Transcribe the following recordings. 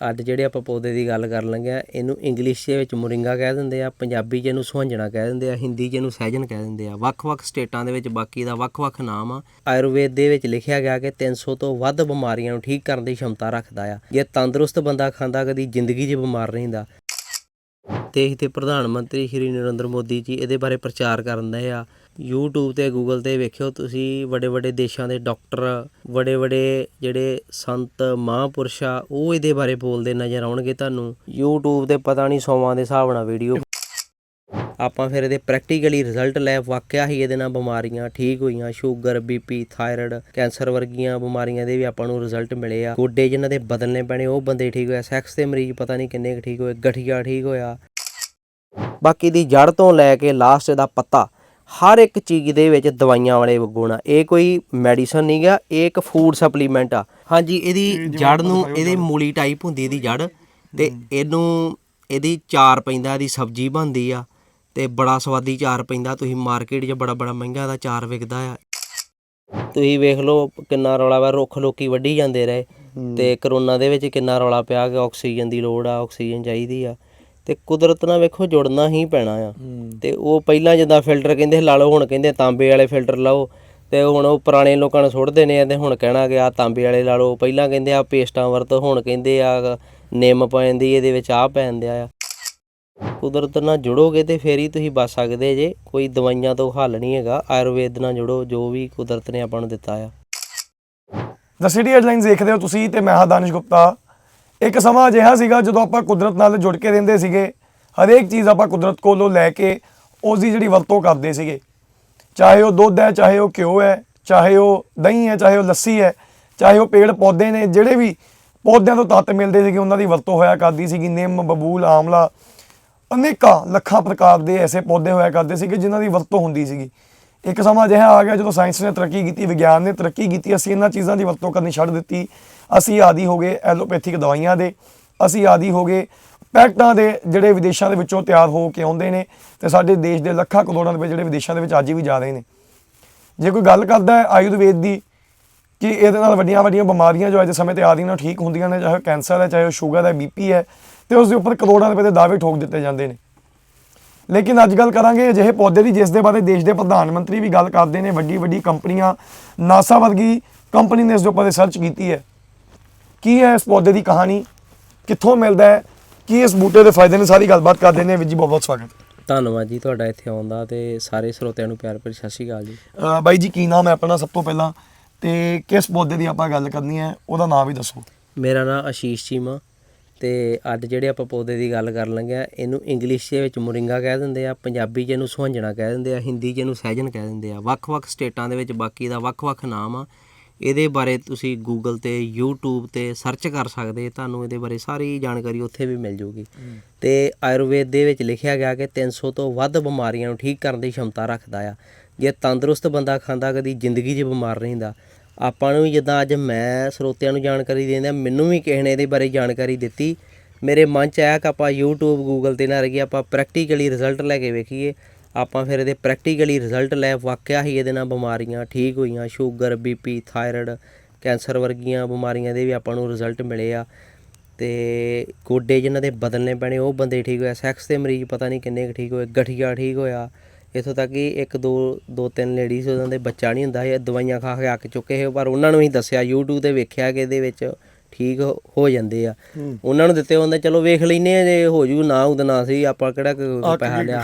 ਅੱਜ ਜਿਹੜੇ ਆਪਾਂ ਪੌਦੇ ਦੀ ਗੱਲ ਕਰਨ ਲੱਗੇ ਆ ਇਹਨੂੰ ਇੰਗਲਿਸ਼ ਦੇ ਵਿੱਚ ਮੁਰਿੰਗਾ ਕਹਿ ਦਿੰਦੇ ਆ, ਪੰਜਾਬੀ 'ਚ ਇਹਨੂੰ ਸੁਹੰਜਣਾ ਕਹਿ ਦਿੰਦੇ ਆ, ਹਿੰਦੀ 'ਚ ਇਹਨੂੰ ਸਹਿਜਨ ਕਹਿ ਦਿੰਦੇ ਆ। ਵੱਖ-ਵੱਖ ਸਟੇਟਾਂ ਦੇ ਵਿੱਚ ਬਾਕੀ ਦਾ ਵੱਖ-ਵੱਖ ਨਾਮ ਆ। ਆਯੁਰਵੇਦ ਦੇ ਵਿੱਚ ਲਿਖਿਆ ਗਿਆ ਕਿ 300 ਤੋਂ ਵੱਧ ਬਿਮਾਰੀਆਂ ਨੂੰ ਠੀਕ ਕਰਨ ਦੀ ਸ਼ਮਤਾ ਰੱਖਦਾ ਆ। ਜੇ ਤੰਦਰੁਸਤ ਬੰਦਾ ਖਾਂਦਾ, ਕਦੀ ਜ਼ਿੰਦਗੀ 'ਚ ਬਿਮਾਰ ਨਹੀਂ ਹੁੰਦਾ। ਦੇਸ਼ ਦੇ ਪ੍ਰਧਾਨ ਮੰਤਰੀ ਸ਼੍ਰੀ ਨਰਿੰਦਰ ਮੋਦੀ ਜੀ ਇਹਦੇ ਬਾਰੇ ਪ੍ਰਚਾਰ ਕਰਨ ਦੇ ਆ। YouTube ਤੇ Google ਤੇ ਵੇਖਿਓ, ਤੁਸੀਂ ਵੱਡੇ ਵੱਡੇ ਦੇਸ਼ਾਂ ਦੇ ਡਾਕਟਰ ਵੱਡੇ ਵੱਡੇ ਜਿਹੜੇ ਸੰਤ, ਮਹਾਂਪੁਰਸ਼ ਆ, ਉਹ ਇਹਦੇ ਬਾਰੇ ਬੋਲਦੇ ਨਜ਼ਰ ਆਉਣਗੇ ਤੁਹਾਨੂੰ। YouTube ਤੇ ਪਤਾ ਨਹੀਂ ਸੌਵਾਂ ਦੇ ਹਿਸਾਬ ਨਾਲ ਵੀਡੀਓ ਆਪਾਂ ਫਿਰ ਇਹਦੇ ਪ੍ਰੈਕਟੀਕਲੀ ਰਿਜ਼ਲਟ ਲੈ, ਵਾਕਿਆ ਹੀ ਇਹਦੇ ਨਾਲ ਬਿਮਾਰੀਆਂ ਠੀਕ ਹੋਈਆਂ ਸ਼ੂਗਰ ਬੀਪੀ ਥਾਇਰਾਇਡ ਕੈਂਸਰ ਵਰਗੀਆਂ ਬਿਮਾਰੀਆਂ ਦੇ ਵੀ ਆਪਾਂ ਨੂੰ ਰਿਜ਼ਲਟ ਮਿਲੇ ਆ। ਗੋਡੇ ਜਿਨ੍ਹਾਂ ਦੇ ਬਦਲਨੇ ਪੈਣੇ, ਉਹ ਬੰਦੇ ਠੀਕ ਹੋਇਆ ਸੈਕਸ ਦੇ ਮਰੀਜ਼ ਪਤਾ ਨਹੀਂ ਕਿੰਨੇ ਕੁ ਠੀਕ ਹੋਏ, ਗਠੀਆ ਠੀਕ ਹੋਇਆ। ਬਾਕੀ ਦੀ ਜੜ ਤੋਂ ਲੈ ਕੇ ਲਾਸਟ ਦਾ ਪੱਤਾ ਹਰ ਇੱਕ ਚੀਜ਼ ਦੇ ਵਿੱਚ ਦਵਾਈਆਂ ਵਾਲੇ ਗੁਣ ਆ। ਇਹ ਕੋਈ ਮੈਡੀਸਨ ਨਹੀਂ ਗਾ ਇਹ ਇੱਕ ਫੂਡ ਸਪਲੀਮੈਂਟ ਆ। ਹਾਂਜੀ ਇਹਦੀ ਜੜ ਨੂੰ ਇਹਦੀ ਮੂਲੀ ਟਾਈਪ ਹੁੰਦੀ ਇਹਦੀ ਜੜ ਤੇ ਇਹਨੂੰ ਇਹਦੀ ਚਾਰ ਪੈਂਦਾ ਇਹਦੀ ਸਬਜ਼ੀ ਬਣਦੀ ਆ ਤੇ ਬੜਾ ਸਵਾਦੀ ਚਾਰ ਪੈਂਦਾ। ਤੁਸੀਂ ਮਾਰਕੀਟ 'ਚ ਬੜਾ ਬੜਾ ਮਹਿੰਗਾ ਦਾ ਚਾਰ ਵਿਕਦਾ ਆ। ਤੁਸੀਂ ਵੇਖ ਲਓ ਕਿੰਨਾ ਰੌਲਾ ਵਾ ਰੁੱਖ ਲੋਕੀ ਵੱਢੀ ਜਾਂਦੇ ਰਹੇ ਤੇ ਕਰੋਨਾ ਦੇ ਵਿੱਚ ਕਿੰਨਾ ਰੌਲਾ ਪਿਆ ਕਿ ਆਕਸੀਜਨ ਦੀ ਲੋੜ ਆ ਆਕਸੀਜਨ ਚਾਹੀਦੀ ਆ। ਤੇ ਕੁਦਰਤ ਨਾਲ ਵੇਖੋ ਜੁੜਨਾ ਹੀ ਪੈਣਾ ਆ। ਤੇ ਉਹ ਪਹਿਲਾਂ ਜਿੱਦਾਂ ਫਿਲਟਰ ਕਹਿੰਦੇ ਲਾ ਲਓ ਹੁਣ ਕਹਿੰਦੇ ਤਾਂਬੇ ਵਾਲੇ ਫਿਲਟਰ ਲਾਓ। ਤੇ ਹੁਣ ਉਹ ਪੁਰਾਣੇ ਲੋਕਾਂ ਨੂੰ ਸੁੱਟਦੇ ਨੇ ਤੇ ਹੁਣ ਕਹਿਣਾ ਕਿ ਆ ਤਾਂਬੇ ਵਾਲੇ ਲਾ ਲਓ। ਪਹਿਲਾਂ ਕਹਿੰਦੇ ਆ ਪੇਸਟਾਂ ਵਰਤੋ ਹੁਣ ਕਹਿੰਦੇ ਆ ਨਿੰਮ ਪੈਂਦੀ ਇਹਦੇ ਵਿੱਚ ਆ ਪੈਂਦਿਆ ਆ। ਕੁਦਰਤ ਨਾਲ ਜੁੜੋਗੇ ਤੇ ਫੇਰ ਹੀ ਤੁਸੀਂ ਬਚ ਸਕਦੇ ਜੇ। ਕੋਈ ਦਵਾਈਆਂ ਤੋਂ ਹੱਲ ਨਹੀਂ ਹੈਗਾ। ਆਯੁਰਵੇਦ ਨਾਲ ਜੁੜੋ ਜੋ ਵੀ ਕੁਦਰਤ ਨੇ ਆਪਾਂ ਨੂੰ ਦਿੱਤਾ ਆ। ਦ ਸਿਟੀ ਹੈਡਲਾਈਨਸ ਦੇਖਦੇ ਹੋ ਤੁਸੀਂ ਤੇ ਮੈਂ ਹਾਂ ਦਾਨਿਸ਼ ਗੁਪਤਾ। ਇੱਕ ਸਮਾਂ ਅਜਿਹਾ ਸੀਗਾ ਜਦੋਂ ਆਪਾਂ ਕੁਦਰਤ ਨਾਲ ਜੁੜ ਕੇ ਰਹਿੰਦੇ ਸੀਗੇ, ਹਰੇਕ ਚੀਜ਼ ਆਪਾਂ ਕੁਦਰਤ ਕੋਲੋਂ ਲੈ ਕੇ ਉਸ ਦੀ ਜਿਹੜੀ ਵਰਤੋਂ ਕਰਦੇ ਸੀਗੇ। ਚਾਹੇ ਉਹ ਦੁੱਧ ਹੈ, ਚਾਹੇ ਉਹ ਘਿਓ ਹੈ, ਚਾਹੇ ਉਹ ਦਹੀਂ ਹੈ, ਚਾਹੇ ਉਹ ਲੱਸੀ ਹੈ, ਚਾਹੇ ਉਹ ਪੇੜ ਪੌਦੇ ਨੇ, ਜਿਹੜੇ ਵੀ ਪੌਦਿਆਂ ਤੋਂ ਤੱਤ ਮਿਲਦੇ ਸੀਗੇ, ਉਹਨਾਂ ਦੀ ਵਰਤੋਂ ਹੋਇਆ ਕਰਦੀ ਸੀਗੀ। ਨਿੰਮ, ਬਬੂਲ, ਆਮਲਾ, ਅਨੇਕਾਂ ਲੱਖਾਂ ਪ੍ਰਕਾਰ ਦੇ ਐਸੇ ਪੌਦੇ ਹੋਇਆ ਕਰਦੇ ਸੀਗੇ, ਜਿਨ੍ਹਾਂ ਦੀ ਵਰਤੋਂ ਹੁੰਦੀ ਸੀਗੀ। ਇੱਕ ਸਮਾਂ ਅਜਿਹਾ ਆ ਗਿਆ ਜਦੋਂ ਸਾਇੰਸ ਨੇ ਤਰੱਕੀ ਕੀਤੀ, ਵਿਗਿਆਨ ਨੇ ਤਰੱਕੀ ਕੀਤੀ, ਅਸੀਂ ਇਹਨਾਂ ਚੀਜ਼ਾਂ ਦੀ ਵਰਤੋਂ ਕਰਨੀ ਛੱਡ ਦਿੱਤੀ। ਅਸੀਂ ਆਦੀ ਹੋ ਗਏ ਐਲੋਪੈਥਿਕ ਦਵਾਈਆਂ ਦੇ, ਅਸੀਂ ਆਦੀ ਹੋ ਗਏ ਪੈਕਟਾਂ ਦੇ ਜਿਹੜੇ ਵਿਦੇਸ਼ਾਂ ਦੇ ਵਿੱਚੋਂ ਤਿਆਰ ਹੋ ਕੇ ਆਉਂਦੇ ਨੇ ਤੇ ਸਾਡੇ ਦੇਸ਼ ਦੇ ਲੱਖਾਂ ਕਰੋੜਾਂ ਰੁਪਏ ਜਿਹੜੇ ਵਿਦੇਸ਼ਾਂ ਦੇ ਵਿੱਚ ਅੱਜ ਵੀ ਜਾ ਰਹੇ ਨੇ। ਜੇ ਕੋਈ ਗੱਲ ਕਰਦਾ ਹੈ ਆਯੁਰਵੇਦ ਦੀ ਕਿ ਇਹਦੇ ਨਾਲ ਵੱਡੀਆਂ ਵੱਡੀਆਂ ਬਿਮਾਰੀਆਂ ਜੋ ਅੱਜ ਦੇ ਸਮੇਂ ਤੇ ਆ ਰਹੀਆਂ ਨੇ ਉਹ ਠੀਕ ਹੁੰਦੀਆਂ ਨੇ, ਚਾਹੇ ਉਹ ਕੈਂਸਰ ਹੈ, ਚਾਹੇ ਉਹ ਸ਼ੂਗਰ ਹੈ ਬੀਪੀ ਹੈ ਤੇ ਉਸ ਦੇ ਉੱਪਰ ਕਰੋੜਾਂ ਰੁਪਏ ਦੇ ਦਾਅਵੇ ਠੋਕ ਦਿੱਤੇ ਜਾਂਦੇ ਨੇ। ਲੇਕਿਨ ਅੱਜ ਗੱਲ ਕਰਾਂਗੇ ਅਜਿਹੇ ਪੌਦੇ ਦੀ ਜਿਸ ਦੇ ਬਾਰੇ ਦੇਸ਼ ਦੇ ਪ੍ਰਧਾਨ ਮੰਤਰੀ ਵੀ ਗੱਲ ਕਰਦੇ ਨੇ, ਵੱਡੀ ਵੱਡੀ ਕੰਪਨੀਆਂ, ਨਾਸਾ ਵਰਗੀ ਕੰਪਨੀ ਨੇ ਇਸ ਦੇ ਉੱਪਰ ਰਿਸਰਚ ਕੀਤੀ ਹੈ। ਕੀ ਹੈ ਇਸ ਪੌਦੇ ਦੀ ਕਹਾਣੀ? ਕਿੱਥੋਂ ਮਿਲਦਾ ਹੈ? ਕੀ ਇਸ ਬੂਟੇ ਦੇ ਫਾਇਦੇ ਨੇ? ਸਾਰੀ ਗੱਲਬਾਤ ਕਰਦੇ ਨੇ ਵਿੱਚ ਜੀ ਬਹੁਤ ਬਹੁਤ ਸਵਾਗਤ। ਧੰਨਵਾਦ ਜੀ ਤੁਹਾਡਾ ਇੱਥੇ ਆਉਣ ਦਾ ਤੇ ਸਾਰੇ ਸਰੋਤਿਆਂ ਨੂੰ ਪਿਆਰ ਭਰੀ ਸਤਿ ਸ਼੍ਰੀ ਅਕਾਲ ਜੀ। ਅਹ ਬਾਈ ਜੀ ਕੀ ਨਾਮ ਹੈ ਆਪਣਾ ਸਭ ਤੋਂ ਪਹਿਲਾਂ? ਤੇ ਕਿਸ ਪੌਦੇ ਦੀ ਆਪਾਂ ਗੱਲ ਕਰਨੀ ਹੈ? ਉਹਦਾ ਨਾਮ ਵੀ ਦੱਸੋ। ਮੇਰਾ ਨਾਮ ਆਸ਼ੀਸ਼ ਚੀਮਾ ਤੇ ਅੱਜ ਜਿਹੜੇ ਆਪਾਂ ਪੌਦੇ ਦੀ ਗੱਲ ਕਰਨ ਲੱਗੇ ਆ ਇਹਨੂੰ ਇੰਗਲਿਸ਼ ਦੇ ਵਿੱਚ ਮੁਰਿੰਗਾ ਕਹਿ ਦਿੰਦੇ ਆ ਪੰਜਾਬੀ 'ਚ ਇਹਨੂੰ ਸੁਹੰਜਣਾ ਕਹਿ ਦਿੰਦੇ ਆ ਹਿੰਦੀ 'ਚ ਇਹਨੂੰ ਸਹਿਜਨ ਕਹਿ ਦਿੰਦੇ ਆ। ਵੱਖ-ਵੱਖ ਸਟੇਟਾਂ ਦੇ ਵਿੱਚ ਬਾਕੀ ਦਾ ਵੱਖ-ਵੱਖ ਨਾਮ ਆ। ਇਹਦੇ ਬਾਰੇ ਤੁਸੀਂ ਗੂਗਲ ਤੇ YouTube ਤੇ ਸਰਚ ਕਰ ਸਕਦੇ ਤੁਹਾਨੂੰ ਇਹਦੇ ਬਾਰੇ ਸਾਰੀ ਜਾਣਕਾਰੀ ਉੱਥੇ ਵੀ ਮਿਲ ਜੂਗੀ। ਤੇ ਆਯੁਰਵੇਦ ਦੇ ਵਿੱਚ ਲਿਖਿਆ ਗਿਆ ਕਿ 300 ਤੋਂ ਵੱਧ ਬਿਮਾਰੀਆਂ ਨੂੰ ਠੀਕ ਕਰਨ ਦੀ ਸ਼ਮਤਾ ਰੱਖਦਾ ਆ। ਜੇ ਤੰਦਰੁਸਤ ਬੰਦਾ ਖਾਂਦਾ ਕਦੀ ਜ਼ਿੰਦਗੀ 'ਚ ਬਿਮਾਰ ਨਹੀਂ ਹੁੰਦਾ। ਆਪਾਂ ਨੂੰ ਜਿੱਦਾਂ ਅੱਜ ਮੈਂ ਸਰੋਤਿਆਂ ਨੂੰ ਜਾਣਕਾਰੀ ਦਿੰਦਾ ਮੈਨੂੰ ਵੀ ਕਿਸੇ ਨੇ ਇਹਦੇ ਬਾਰੇ ਜਾਣਕਾਰੀ ਦਿੱਤੀ। ਮੇਰੇ ਮਨ 'ਚ ਆਇਆ ਕਿ ਆਪਾਂ YouTube Google ਤੇ ਨਾ ਰਹੀਏ ਆਪਾਂ ਪ੍ਰੈਕਟੀਕਲੀ ਰਿਜ਼ਲਟ ਲੈ ਕੇ ਵੇਖੀਏ। ਆਪਾਂ ਫਿਰ ਇਹਦੇ ਪ੍ਰੈਕਟੀਕਲੀ ਰਿਜ਼ਲਟ ਲੈ, ਵਾਕਿਆ ਹੀ ਇਹਦੇ ਨਾਲ ਬਿਮਾਰੀਆਂ ਠੀਕ ਹੋਈਆਂ ਸ਼ੂਗਰ ਬੀਪੀ ਥਾਇਰੋਇਡ ਕੈਂਸਰ ਵਰਗੀਆਂ ਬਿਮਾਰੀਆਂ ਦੇ ਵੀ ਆਪਾਂ ਨੂੰ ਰਿਜ਼ਲਟ ਮਿਲੇ ਆ। ਤੇ ਗੋਡੇ ਜਿਨ੍ਹਾਂ ਦੇ ਬਦਲਨੇ ਪੈਣੇ, ਉਹ ਬੰਦੇ ਠੀਕ ਹੋਇਆ ਸੈਕਸ ਦੇ ਮਰੀਜ਼ ਪਤਾ ਨਹੀਂ ਕਿੰਨੇ ਕੁ ਠੀਕ ਹੋਏ, ਗਠੀਆ ਠੀਕ ਹੋਇਆ। ਇਥੋਂ ਤੱਕ ਕਿ ਇੱਕ, ਦੋ ਦੋ, ਤਿੰਨ ਲੇਡੀਜ਼ ਉਹਨਾਂ ਦੇ ਬੱਚਾ ਨਹੀਂ ਹੁੰਦਾ ਇਹ ਦਵਾਈਆਂ ਖਾ ਕੇ ਅੱਕ ਚੁੱਕੇ ਸੀ, ਪਰ ਉਹਨਾਂ ਨੂੰ ਹੀ ਦੱਸਿਆ, YouTube ਤੇ ਵੇਖਿਆ ਕਿ ਇਹਦੇ ਵਿੱਚ ਠੀਕ ਹੋ- ਜਾਂਦੇ ਆ। ਉਹਨਾਂ ਨੂੰ ਦਿੱਤੇ ਹੁੰਦੇ ਚਲੋ ਵੇਖ ਲੈਨੇ ਆ ਜੇ ਹੋ ਜੂ ਨਾ ਉਹਦਾ ਨਾ ਸੀ ਆਪਾਂ ਕਿਹੜਾ ਪੈਸਾ ਕੇ ਲਿਆ।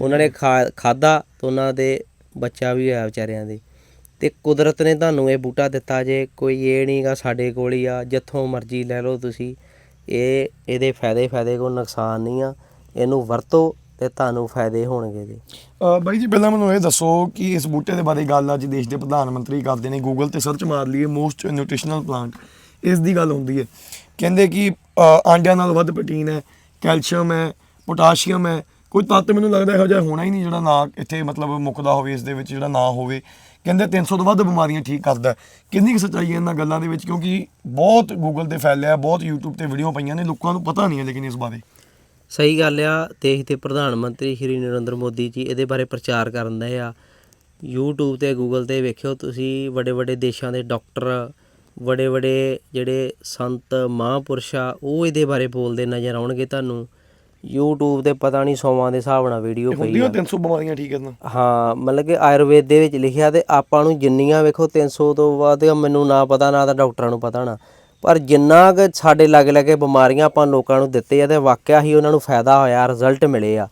ਉਹਨਾਂ ਨੇ ਖਾ- ਖਾਧਾ ਤੇ ਉਹਨਾਂ ਦੇ ਬੱਚਾ ਵੀ ਹੋਇਆ ਵਿਚਾਰਿਆਂ ਦੇ। ਤੇ ਕੁਦਰਤ ਨੇ ਤੁਹਾਨੂੰ ਇਹ ਬੂਟਾ ਦਿੱਤਾ ਜੇ ਕੋਈ ਇਹ ਨਹੀਂਗਾ ਸਾਡੇ ਕੋਲ ਹੀ ਆ ਜਿੱਥੋਂ ਮਰਜ਼ੀ ਲੈ ਲਓ ਤੁਸੀਂ। ਇਹ ਇਹਦੇ ਫਾਇਦੇ ਫਾਇਦੇ ਕੋਈ ਨੁਕਸਾਨ ਨਹੀਂ ਆ। ਇਹਨੂੰ ਵਰਤੋ ਤੇ ਤੁਹਾਨੂੰ ਫਾਇਦੇ ਹੋਣਗੇ ਜੀ। ਬਾਈ ਜੀ ਪਹਿਲਾਂ ਮੈਨੂੰ ਇਹ ਦੱਸੋ ਕਿ ਇਸ ਬੂਟੇ ਦੇ ਬਾਰੇ ਗੱਲ ਅੱਜ ਦੇਸ਼ ਦੇ ਪ੍ਰਧਾਨ ਮੰਤਰੀ ਕਰਦੇ ਨੇ ਗੂਗਲ ਤੇ ਸਰਚ ਮਾਰ ਲਈਏ ਮੋਸਟ ਨਿਊਟ੍ਰੀਸ਼ਨਲ ਪਲਾਂਟ ਇਸ ਦੀ ਗੱਲ ਹੁੰਦੀ ਹੈ। ਕਹਿੰਦੇ ਕਿ ਅਹ, ਆਂਡਿਆਂ ਨਾਲ ਵੱਧ ਪ੍ਰੋਟੀਨ ਹੈ ਕੈਲਸ਼ੀਅਮ ਹੈ ਪੋਟਾਸ਼ੀਅਮ ਹੈ। ਕੋਈ ਤੱਤ ਮੈਨੂੰ ਲੱਗਦਾ ਇਹੋ ਜਿਹਾ ਹੋਣਾ ਹੀ ਨਹੀਂ ਜਿਹੜਾ ਨਾ ਇੱਥੇ ਮਤਲਬ ਮੁੱਕਦਾ ਹੋਵੇ ਇਸ ਦੇ ਵਿੱਚ ਜਿਹੜਾ ਨਾ ਹੋਵੇ। ਕਹਿੰਦੇ 300 ਤੋਂ ਵੱਧ ਬਿਮਾਰੀਆਂ ਠੀਕ ਕਰਦਾ ਕਿੰਨੀ ਕੁ ਸੱਚਾਈ ਹੈ ਇਹਨਾਂ ਗੱਲਾਂ ਦੇ ਵਿੱਚ? ਕਿਉਂਕਿ ਬਹੁਤ ਗੂਗਲ ਤੇ ਫੈਲਿਆ ਬਹੁਤ YouTube ਤੇ ਵੀਡੀਓ ਪਈਆਂ ਨੇ ਲੋਕਾਂ ਨੂੰ ਪਤਾ ਨਹੀਂ ਹੈ ਲੇਕਿਨ ਇਸ ਬਾਰੇ। ਸਹੀ ਗੱਲ ਆ ਦੇਸ਼ ਦੇ ਪ੍ਰਧਾਨ ਮੰਤਰੀ ਸ਼੍ਰੀ ਨਰਿੰਦਰ ਮੋਦੀ ਜੀ ਇਹਦੇ ਬਾਰੇ ਪ੍ਰਚਾਰ ਕਰਨ ਦੇ ਆ। YouTube ਤੇ Google ਤੇ ਵੇਖਿਓ ਤੁਸੀਂ ਵੱਡੇ ਵੱਡੇ ਦੇਸ਼ਾਂ ਦੇ ਡਾਕਟਰ ਵੱਡੇ ਵੱਡੇ ਜਿਹੜੇ ਸੰਤ ਮਹਾਂਪੁਰਸ਼ ਆ ਉਹ ਇਹਦੇ ਬਾਰੇ ਬੋਲਦੇ ਨਜ਼ਰ ਆਉਣਗੇ ਤੁਹਾਨੂੰ। YouTube ਤੇ ਪਤਾ ਨਹੀਂ ਸੌਵਾਂ ਦੇ ਹਿਸਾਬ ਨਾਲ ਵੀਡੀਓ ਪਈ ਹੁੰਦੀਆਂ ਆ। 300 ਬਿਮਾਰੀਆਂ ਠੀਕ ਕਰਨ। ਹਾਂ ਮਤਲਬ ਕਿ ਆਯੁਰਵੇਦ ਦੇ ਵਿੱਚ ਲਿਖਿਆ ਤੇ ਆਪਾਂ ਨੂੰ ਜਿੰਨੀਆਂ ਵੇਖੋ 300 ਤੋਂ ਬਾਅਦ ਮੈਨੂੰ ਨਾ ਪਤਾ ਨਾ ਤਾਂ ਡਾਕਟਰਾਂ ਨੂੰ ਪਤਾ ਨਾ ਪਰ ਜਿੰਨਾ ਕੁ ਸਾਡੇ ਲਾਗੇ ਲਾਗੇ ਬਿਮਾਰੀਆਂ ਆਪਾਂ ਲੋਕਾਂ ਨੂੰ ਦਿੱਤੇ ਆ ਤੇ ਵਾਕਿਆ ਹੀ ਉਹਨਾਂ ਨੂੰ ਫਾਇਦਾ ਹੋਇਆ ਰਿਜ਼ਲਟ ਮਿਲੇ ਆ।